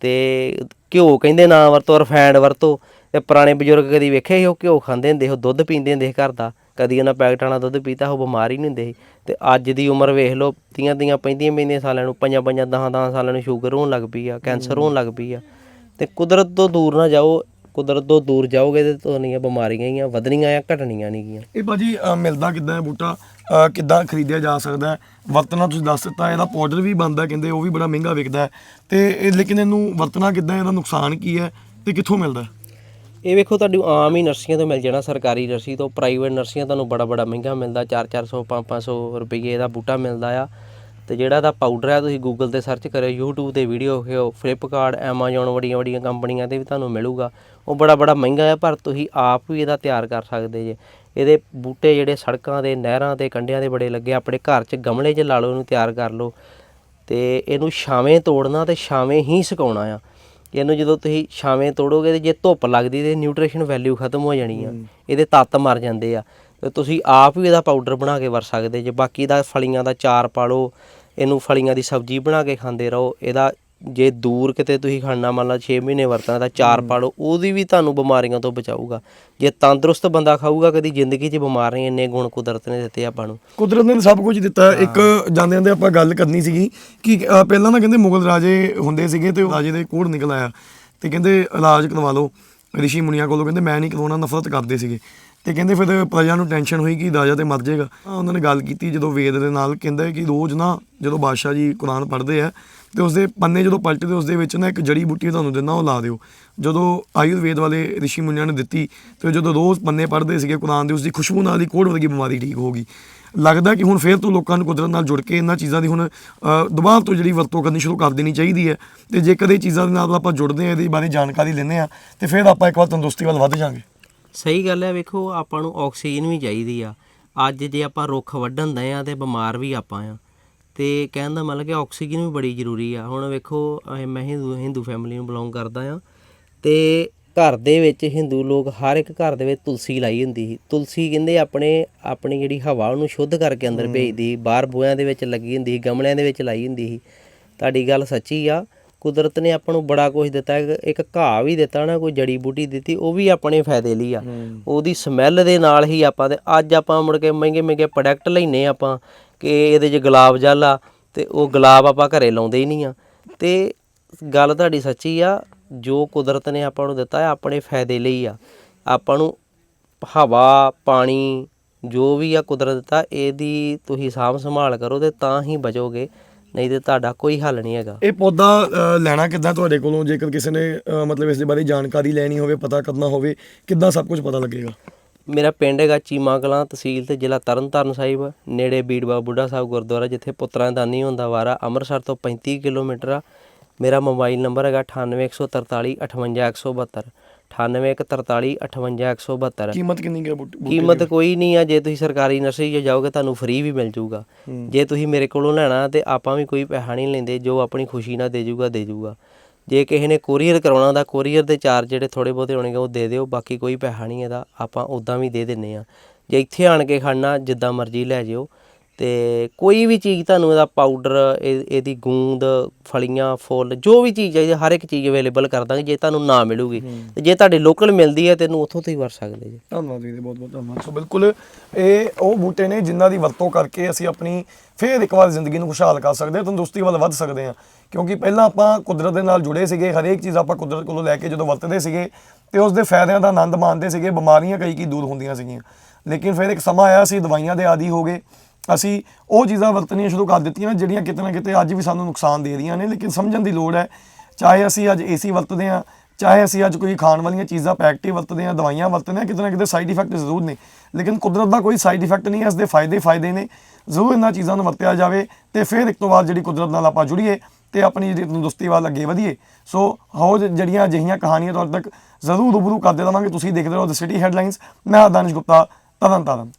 ਤੇ ਘਿਓ ਕਹਿੰਦੇ ਨਾ ਵਰਤੋ ਰਿਫਾਈਨਡ ਵਰਤੋ। ਤੇ ਪੁਰਾਣੇ ਬਜ਼ੁਰਗ ਕਦੀ ਵੇਖਿਆ ਹੀ ਉਹ ਘਿਓ ਖਾਂਦੇ ਹੁੰਦੇ ਉਹ ਦੁੱਧ ਪੀਂਦੇ ਹੁੰਦੇ ਘਰ ਦਾ? ਕਦੀ ਉਹਨਾਂ ਪੈਕਟ ਵਾਲਾ ਦੁੱਧ ਪੀਤਾ ਉਹ ਬਿਮਾਰ ਹੀ ਨਹੀਂ ਹੁੰਦੇ ਸੀ। ਤੇ ਅੱਜ ਦੀ ਉਮਰ ਵੇਖ ਲਓ ਤੀਆਂ ਤੀਆਂ ਪੈਂਦੀਆਂ ਪੈਂਦੀਆਂ ਸਾਲਾਂ ਨੂੰ ਪੰਜਾਂ ਪੰਜਾਂ ਦਹਾਂ ਦਹਾਂ ਸਾਲਾਂ ਨੂੰ ਸ਼ੂਗਰ ਹੋਣ ਲੱਗ ਪਈ ਆ ਕੈਂਸਰ ਹੋਣ ਲੱਗ ਪਈ ਆ। ਤੇ ਕੁਦਰਤ ਤੋਂ ਦੂਰ ਨਾ ਜਾਓ ਕੁਦਰਤ ਤੋਂ ਦੂਰ ਜਾਓਗੇ ਤੇ ਤੁਹਾਡੀਆਂ ਬਿਮਾਰੀਆਂ ਹੀ ਆ ਵਧਣੀਆਂ ਆ ਘਟਣੀਆਂ ਨਹੀਂ ਗੀਆਂ। ਇਹ ਭਾਜੀ ਅ, ਮਿਲਦਾ ਕਿੱਦਾਂ ਹੈ ਬੂਟਾ? ਅ, ਕਿੱਦਾਂ ਖਰੀਦਿਆ ਜਾ ਸਕਦਾ ਹੈ? ਵਰਤਣਾ ਤੁਸੀਂ ਦੱਸ ਦਿੱਤਾ ਇਹਦਾ ਪਾਊਡਰ ਵੀ ਬਣਦਾ ਕਹਿੰਦੇ ਉਹ ਵੀ ਬੜਾ ਮਹਿੰਗਾ ਵਿਕਦਾ ਹੈ। ਤੇ ਇਹ ਲੇਕਿਨ ਇਹਨੂੰ ਵਰਤਣਾ ਕਿੱਦਾਂ ਇਹਦਾ ਨੁਕਸਾਨ ਕੀ ਹੈ ਤੇ ਕਿੱਥੋਂ ਮਿਲਦਾ ਹੈ? ਇਹ ਵੇਖੋ ਤੁਹਾਨੂੰ ਆਮ ਹੀ ਨਰਸੀਆਂ ਤੋਂ ਮਿਲ ਜਾਣਾ, ਸਰਕਾਰੀ ਨਰਸੀ ਤੋਂ ਪ੍ਰਾਈਵੇਟ ਨਰਸੀਆਂ ਤੁਹਾਨੂੰ ਬੜਾ ਬੜਾ ਮਹਿੰਗਾ ਮਿਲਦਾ 4-400 5-500 ਰੁਪਏ ਦਾ ਬੂਟਾ ਮਿਲਦਾ ਆ। ਤੇ ਜਿਹੜਾ ਦਾ ਪਾਊਡਰ ਹੈ ਤੁਸੀਂ ਗੂਗਲ ਤੇ ਸਰਚ ਕਰਿਓ, YouTube ਤੇ ਵੀਡੀਓ ਵੇਖਿਓ ਫਲਿੱਪਕਾਰਟ Amazon ਵੱਡੀਆਂ ਵੱਡੀਆਂ ਕੰਪਨੀਆਂ ਤੇ ਵੀ ਤੁਹਾਨੂੰ ਮਿਲੂਗਾ। ਉਹ ਬੜਾ ਬੜਾ ਮਹਿੰਗਾ ਹੈ ਪਰ ਤੁਸੀਂ ਆਪ ਵੀ ਇਹਦਾ ਤਿਆਰ ਕਰ ਸਕਦੇ ਜੇ। ਇਹਦੇ ਬੂਟੇ ਜਿਹੜੇ ਸੜਕਾਂ ਦੇ, ਨਹਿਰਾਂ ਦੇ, ਕੰਢਿਆਂ ਦੇ ਬੜੇ ਲੱਗੇ ਆਪਣੇ ਘਰ 'ਚ ਗਮਲੇ 'ਚ ਲਾ ਲਓ, ਇਹਨੂੰ ਤਿਆਰ ਕਰ ਲਓ। ਤੇ ਇਹਨੂੰ ਛਾਵੇਂ ਤੋੜਨਾ ਤੇ ਛਾਵੇਂ ਹੀ ਸੁਕਾਉਣਾ ਆ। ਇਹਨੂੰ ਜਦੋਂ ਤੁਸੀਂ ਛਾਵੇਂ ਤੋੜੋਗੇ ਤੇ ਜੇ ਧੁੱਪ ਲੱਗਦੀ ਤੇ ਨਿਊਟ੍ਰੀਸ਼ਨ ਵੈਲਿਊ ਖਤਮ ਹੋ ਜਾਣੀ ਆ। ਇਹਦੇ ਤੱਤ ਮਰ ਜਾਂਦੇ ਆ। ਤੇ ਤੁਸੀਂ ਆਪ ਵੀ ਇਹਦਾ ਪਾਊਡਰ ਬਣਾ ਕੇ ਵਰਤ ਸਕਦੇ ਜੇ। ਬਾਕੀ ਦਾ ਫਲੀਆਂ ਦਾ ਚਾਰ ਪਾ ਲਓ ਇਹਨੂੰ ਫਲੀਆਂ ਦੀ ਸਬਜ਼ੀ ਬਣਾ ਕੇ ਖਾਂਦੇ ਰਹੋ। ਇਹਦਾ ਜੇ ਦੂਰ ਕਿਤੇ ਤੁਸੀਂ ਖਾਣਾ ਮੰਨ ਲਾ 6 ਮਹੀਨੇ ਵਰਤਣਾ ਤਾਂ ਚਾਰ ਪਾ ਲਓ ਉਹਦੀ ਵੀ ਤੁਹਾਨੂੰ ਬਿਮਾਰੀਆਂ ਤੋਂ ਬਚਾਊਗਾ। ਜੇ ਤੰਦਰੁਸਤ ਬੰਦਾ ਖਾਊਗਾ ਕਦੀ ਜ਼ਿੰਦਗੀ 'ਚ ਬਿਮਾਰ ਨਹੀਂ ਇੰਨੇ ਗੁਣ ਕੁਦਰਤ ਨੇ ਦਿੱਤੇ ਆਪਾਂ ਨੂੰ। ਕੁਦਰਤ ਨੇ ਤਾਂ ਸਭ ਕੁਝ ਦਿੱਤਾ। ਇੱਕ ਜਾਂਦੇ ਜਾਂਦੇ ਆਪਾਂ ਗੱਲ ਕਰਨੀ ਸੀਗੀ ਕਿ ਪਹਿਲਾਂ ਨਾ ਕਹਿੰਦੇ ਮੁਗਲ ਰਾਜੇ ਹੁੰਦੇ ਸੀਗੇ ਤੇ ਰਾਜੇ ਦੇ ਕੋੜ ਨਿਕਲ ਆਇਆ। ਤੇ ਕਹਿੰਦੇ ਇਲਾਜ ਕਰਵਾ ਲਓ। ਰਿਸ਼ੀ ਮੁਨੀਆਂ ਕੋਲੋਂ ਕਹਿੰਦੇ ਮੈਂ ਨਹੀਂ ਕਰਵਾਉਣਾ ਨਫ਼ਰਤ ਕਰਦੇ ਸੀਗੇ। ਤੇ ਕਹਿੰਦੇ ਫਿਰ ਪ੍ਰਜਾ ਨੂੰ ਟੈਨਸ਼ਨ ਹੋਈ ਕਿ ਰਾਜਾ ਤੇ ਮਰ ਜਾਏਗਾ। ਤਾਂ ਉਹਨਾਂ ਨੇ ਗੱਲ ਕੀਤੀ ਜਦੋਂ ਵੇਦ ਦੇ ਨਾਲ, ਕਹਿੰਦਾ ਕਿ ਰੋਜ਼ ਨਾ ਜਦੋਂ ਬਾਦਸ਼ਾਹ ਜੀ ਕੁਰਾਨ ਪੜ੍ਹਦੇ ਆ, ਤੇ ਉਸਦੇ ਪੰਨੇ ਜਦੋਂ ਪਲਟਦੇ, ਉਸਦੇ ਵਿੱਚ ਨਾ ਇੱਕ ਜੜੀ ਬੂਟੀ ਤੁਹਾਨੂੰ ਦਿੰਦਾ, ਉਹ ਲਾ ਦਿਓ। ਜਦੋਂ ਆਯੁਰਵੇਦ ਵਾਲੇ ਰਿਸ਼ੀ ਮੁਨੀਆਂ ਨੇ ਦਿੱਤੀ, ਤੇ ਜਦੋਂ ਰੋਜ਼ ਪੰਨੇ ਪੜ੍ਹਦੇ ਸੀਗੇ ਕੁਰਾਨ ਦੇ, ਉਸਦੀ ਖੁਸ਼ਬੂ ਨਾਲ ਹੀ ਕੋੜ ਵਰਗੀ ਬਿਮਾਰੀ ਠੀਕ ਹੋ ਗਈ। ਲੱਗਦਾ ਕਿ ਹੁਣ ਫੇਰ ਤੋਂ ਲੋਕਾਂ ਨੂੰ ਕੁਦਰਤ ਨਾਲ ਜੁੜ ਕੇ ਇਹਨਾਂ ਚੀਜ਼ਾਂ ਦੀ ਹੁਣ ਦੁਬਾਰਾ ਤੋਂ ਜਿਹੜੀ ਵਰਤੋਂ ਕਰਨੀ ਸ਼ੁਰੂ ਕਰ ਦੇਣੀ ਚਾਹੀਦੀ ਹੈ। ਤੇ ਜੇਕਰ ਇਹ ਚੀਜ਼ਾਂ ਦੇ ਨਾਲ ਆਪਾਂ ਜੁੜਦੇ ਹਾਂ, ਇਹਦੇ ਬਾਰੇ ਜਾਣਕਾਰੀ ਲੈਂਦੇ ਆ ਤੇ ਫਿਰ ਆਪਾਂ ਇੱਕ ਵਾਰ ਤੰਦਰੁਸਤੀ ਵੱਲ ਵੱਧ ਜਾਾਂਗੇ ਸਹੀ ਗੱਲ ਹੈ ਵੇਖੋ ਆਪਾਂ ਨੂੰ ਆਕਸੀਜਨ ਵੀ ਚਾਹੀਦੀ ਆ। ਅੱਜ ਜੇ ਆਪਾਂ ਰੁੱਖ ਵੱਢਣ ਦਏ ਆ ਤੇ ਬਿਮਾਰ ਵੀ ਆਪਾਂ ਆ। ਤੇ ਕਹਿਣ ਦਾ ਮਤਲਬ ਕਿ ਆਕਸੀਜਨ ਵੀ ਬੜੀ ਜ਼ਰੂਰੀ ਆ। ਹੁਣ ਵੇਖੋ ਮੈਂ ਹਿੰਦੂ ਹਿੰਦੂ ਫੈਮਿਲੀ ਨੂੰ ਬਿਲੋਂਗ ਕਰਦਾ ਆ। ਤੇ ਘਰ ਦੇ ਵਿੱਚ ਹਿੰਦੂ ਲੋਕ ਹਰ ਇੱਕ ਘਰ ਦੇ ਵਿੱਚ ਤੁਲਸੀ ਲਾਈ ਹੁੰਦੀ ਸੀ। ਤੁਲਸੀ ਕਹਿੰਦੇ ਆਪਣੇ ਆਪਣੀ ਜਿਹੜੀ ਹਵਾ ਉਹਨੂੰ ਸ਼ੁੱਧ ਕਰਕੇ ਅੰਦਰ ਭੇਜਦੀ। ਬਾਹਰ ਬੂਹਿਆਂ ਦੇ ਵਿੱਚ ਲੱਗੀ ਹੁੰਦੀ ਸੀ ਗਮਲਿਆਂ ਦੇ ਵਿੱਚ ਲਾਈ ਹੁੰਦੀ ਸੀ। ਤੁਹਾਡੀ ਗੱਲ ਸੱਚੀ ਆ। ਕੁਦਰਤ ਨੇ ਆਪਾਂ ਨੂੰ ਬੜਾ ਕੁਝ ਦਿੱਤਾ ਇੱਕ- ਇੱਕ ਘਾਹ ਵੀ ਦਿੱਤਾ ਨਾ ਕੋਈ ਜੜੀ ਬੂਟੀ ਦਿੱਤੀ ਉਹ ਵੀ ਆਪਣੇ ਫਾਇਦੇ ਲਈ ਆ। ਉਹਦੀ ਸਮੈਲ ਦੇ ਨਾਲ ਹੀ ਆਪਾਂ ਤੇ ਅੱਜ ਆਪਾਂ ਮੁੜ ਕੇ ਮਹਿੰਗੇ ਮਹਿੰਗੇ ਪ੍ਰੋਡਕਟ ਲੈਨੇ ਆਪਾਂ ਕਿ ਇਹਦੇ 'ਚ ਗੁਲਾਬ ਜਲ ਆ ਤੇ ਉਹ ਗੁਲਾਬ ਆਪਾਂ ਘਰੇ ਲਾਉਂਦੇ ਹੀ ਨਹੀਂ ਆ। ਤੇ ਗੱਲ ਤੁਹਾਡੀ ਸੱਚੀ ਆ ਜੋ ਕੁਦਰਤ ਨੇ ਆਪਾਂ ਨੂੰ ਦਿੱਤਾ ਹੈ ਆਪਣੇ ਫਾਇਦੇ ਲਈ ਆ। ਆਪਾਂ ਨੂੰ ਹਵਾ ਪਾਣੀ ਜੋ ਵੀ ਆ ਕੁਦਰਤ ਦਿੱਤਾ ਇਹਦੀ ਤੁਸੀਂ ਸਾਂਭ ਸੰਭਾਲ ਕਰੋ ਤੇ ਤਾਂ ਹੀ ਬਚੋਗੇ। ਨਹੀਂ ਤੇ ਤੁਹਾਡਾ ਕੋਈ ਹੱਲ ਨਹੀਂ ਹੈਗਾ। ਇਹ ਪੌਦਾ ਅ, ਲੈਣਾ ਕਿੱਦਾਂ ਤੁਹਾਡੇ ਕੋਲੋਂ? ਜੇਕਰ ਕਿਸੇ ਨੇ ਅ, ਮਤਲਬ ਇਸ ਦੇ ਬਾਰੇ ਜਾਣਕਾਰੀ ਲੈਣੀ ਹੋਵੇ ਪਤਾ ਕਰਨਾ ਹੋਵੇ ਕਿੱਦਾਂ ਸਭ ਕੁਝ ਪਤਾ ਲੱਗੇਗਾ? ਮੇਰਾ ਪਿੰਡ ਹੈਗਾ ਚੀਮਾ ਕਲਾਂ ਤਹਿਸੀਲ ਤੇ ਜ਼ਿਲ੍ਹਾ ਤਰਨਤਾਰਨ ਸਾਹਿਬ ਨੇੜੇ ਬੀੜਬਾ ਬੁੱਢਾ ਸਾਹਿਬ ਗੁਰਦੁਆਰਾ ਜਿੱਥੇ ਪੁੱਤਰਾਂ ਦਾ ਦਾਨੀ ਹੁੰਦਾ ਵਾਰਾ ਅੰਮ੍ਰਿਤਸਰ ਤੋਂ 35 ਕਿਲੋਮੀਟਰ ਆ। ਮੇਰਾ ਮੋਬਾਈਲ ਨੰਬਰ ਹੈਗਾ 98143 58172 98143 58172 ਕੀਮਤ ਕਿੰਨੀ ਹੈ ਬੂਟੇ ਬੂਟੇ ਕੀਮਤ ਕੋਈ ਨਹੀਂ ਆ ਜੇ ਤੁਸੀਂ ਸਰਕਾਰੀ ਨਰਸਰੀ 'ਚ ਜਾਓਗੇ ਤੁਹਾਨੂੰ ਫ੍ਰੀ ਵੀ ਮਿਲ ਜਾਊਗਾ ਜੇ ਤੁਸੀਂ ਮੇਰੇ ਕੋਲੋਂ ਲੈਣਾ ਤੇ ਆਪਾਂ ਵੀ ਕੋਈ ਪੈਸਾ ਨਹੀਂ ਲੈਂਦੇ ਜੋ ਆਪਣੀ ਖੁਸ਼ੀ ਨਾਲ ਦੇ ਜਾਊਗਾ ਦੇ ਜਾਊਗਾ ਜੇ ਕਿਸੇ ਨੇ ਕੋਰੀਅਰ ਕਰਾਉਣਾ ਦਾ ਕੋਰੀਅਰ ਦੇ ਚਾਰਜ ਜਿਹੜੇ ਥੋੜੇ ਬਹੁਤੇ ਹੋਣਗੇ ਉਹ ਦੇ ਦਿਓ ਬਾਕੀ ਕੋਈ ਪੈਸਾ ਨਹੀਂ ਇਹਦਾ ਆਪਾਂ ਉਦਾਂ ਵੀ ਦੇ ਦਿੰਨੇ ਆ ਜੇ ਇੱਥੇ ਆਣ ਕੇ ਖੜਨਾ ਜਿੱਦਾਂ ਮਰਜ਼ੀ ਲੈ ਜਿਓ। ਤੇ ਕੋਈ ਵੀ ਚੀਜ਼ ਤੁਹਾਨੂੰ ਇਹਦਾ ਪਾਊਡਰ ਇਹਦੀ ਗੂੰਦ ਫਲੀਆਂ ਫੁੱਲ ਜੋ ਵੀ ਚੀਜ਼ ਹੈ ਹਰ ਇੱਕ ਚੀਜ਼ ਅਵੇਲੇਬਲ ਕਰ ਦਾਂਗੇ ਜੇ ਤੁਹਾਨੂੰ ਨਾ ਮਿਲੂਗੀ। ਤੇ ਜੇ ਤੁਹਾਡੇ ਲੋਕਲ ਮਿਲਦੀ ਹੈ ਤੈਨੂੰ ਉੱਥੋਂ ਤੋਂ ਹੀ ਵਰ ਸਕਦੇ ਜੀ। ਧੰਨਵਾਦ ਜੀ ਬਹੁਤ ਬਹੁਤ ਧੰਨਵਾਦ। ਸੋ ਬਿਲਕੁਲ ਇਹ ਉਹ ਬੂਟੇ ਨੇ ਜਿਨ੍ਹਾਂ ਦੀ ਵਰਤੋਂ ਕਰਕੇ ਅਸੀਂ ਆਪਣੀ ਫੇਰ ਇੱਕ ਵਾਰ ਜ਼ਿੰਦਗੀ ਨੂੰ ਖੁਸ਼ਹਾਲ ਕਰ ਸਕਦੇ ਹਾਂ ਤੰਦਰੁਸਤੀ ਵੱਲ ਵੱਧ ਸਕਦੇ ਹਾਂ। ਕਿਉਂਕਿ ਪਹਿਲਾਂ ਆਪਾਂ ਕੁਦਰਤ ਦੇ ਨਾਲ ਜੁੜੇ ਸੀਗੇ ਹਰੇਕ ਚੀਜ਼ ਆਪਾਂ ਕੁਦਰਤ ਕੋਲੋਂ ਲੈ ਕੇ ਜਦੋਂ ਵਰਤਦੇ ਸੀਗੇ ਤੇ ਉਸ ਦੇ ਫਾਇਦਿਆਂ ਦਾ ਆਨੰਦ ਮਾਣਦੇ ਸੀਗੇ ਬਿਮਾਰੀਆਂ ਕਈ ਕੀ ਦੂਰ ਹੁੰਦੀਆਂ ਸੀਗੀਆਂ। ਲੇਕਿਨ ਫਿਰ ਇੱਕ ਸਮਾਂ ਆਇਆ ਸੀ ਦਵਾਈਆਂ ਦੇ ਆਦੀ ਹੋ ਗਏ। ਅਸੀਂ ਉਹ ਚੀਜ਼ਾਂ ਵਰਤਣੀਆਂ ਸ਼ੁਰੂ ਕਰ ਦਿੱਤੀਆਂ ਜਿਹੜੀਆਂ ਕਿਤੇ ਨਾ ਕਿਤੇ ਅੱਜ ਵੀ ਸਾਨੂੰ ਨੁਕਸਾਨ ਦੇ ਰਹੀਆਂ ਨੇ, ਲੇਕਿਨ ਸਮਝਣ ਦੀ ਲੋੜ ਹੈ, ਚਾਹੇ ਅਸੀਂ ਅੱਜ ਏਸੀ ਵਰਤਦੇ ਹਾਂ, ਚਾਹੇ ਅਸੀਂ ਅੱਜ ਕੋਈ ਖਾਣ ਵਾਲੀਆਂ ਚੀਜ਼ਾਂ ਪੈਕਟੀ ਵਰਤਦੇ ਹਾਂ, ਦਵਾਈਆਂ ਵਰਤਦੇ ਹਾਂ, ਕਿਤੇ ਨਾ ਕਿਤੇ ਸਾਈਡ ਇਫੈਕਟ ਜ਼ਰੂਰ ਨੇ, ਲੇਕਿਨ ਕੁਦਰਤ ਦਾ ਕੋਈ ਸਾਈਡ ਇਫੈਕਟ ਨਹੀਂ ਹੈ, ਇਸ ਦੇ ਫਾਇਦੇ ਫਾਇਦੇ ਨੇ, ਜ਼ਰੂਰ ਇਹਨਾਂ ਚੀਜ਼ਾਂ ਨੂੰ ਵਰਤਿਆ ਜਾਵੇ ਤੇ ਫਿਰ ਇੱਕ ਤੋਂ ਬਾਅਦ ਜਿਹੜੀ ਕੁਦਰਤ ਨਾਲ ਆਪਾਂ ਜੁੜੀਏ ਤੇ ਆਪਣੀ ਜਿਹੜੀ ਤੰਦਰੁਸਤੀ ਵੱਲ ਅੱਗੇ ਵਧੀਏ। ਸੋ ਹੋ ਜਿਹੜੀਆਂ ਅਜਿਹੀਆਂ ਕਹਾਣੀਆਂ ਤੁਹਾਡੇ ਤੱਕ ਜ਼ਰੂਰ ਰੂਬਰੂ ਕਰਦੇ ਰਵਾਂਗੇ, ਤੁਸੀਂ ਦੇਖਦੇ ਰਹੋ ਦ ਸਿਟੀ ਹੈਡਲਾਈਨਸ ਮੈਂ ਹਾਂ ਦਾਨਿਸ਼ ਗੁਪਤਾ, ਤਰਨ ਤਾਰਨ।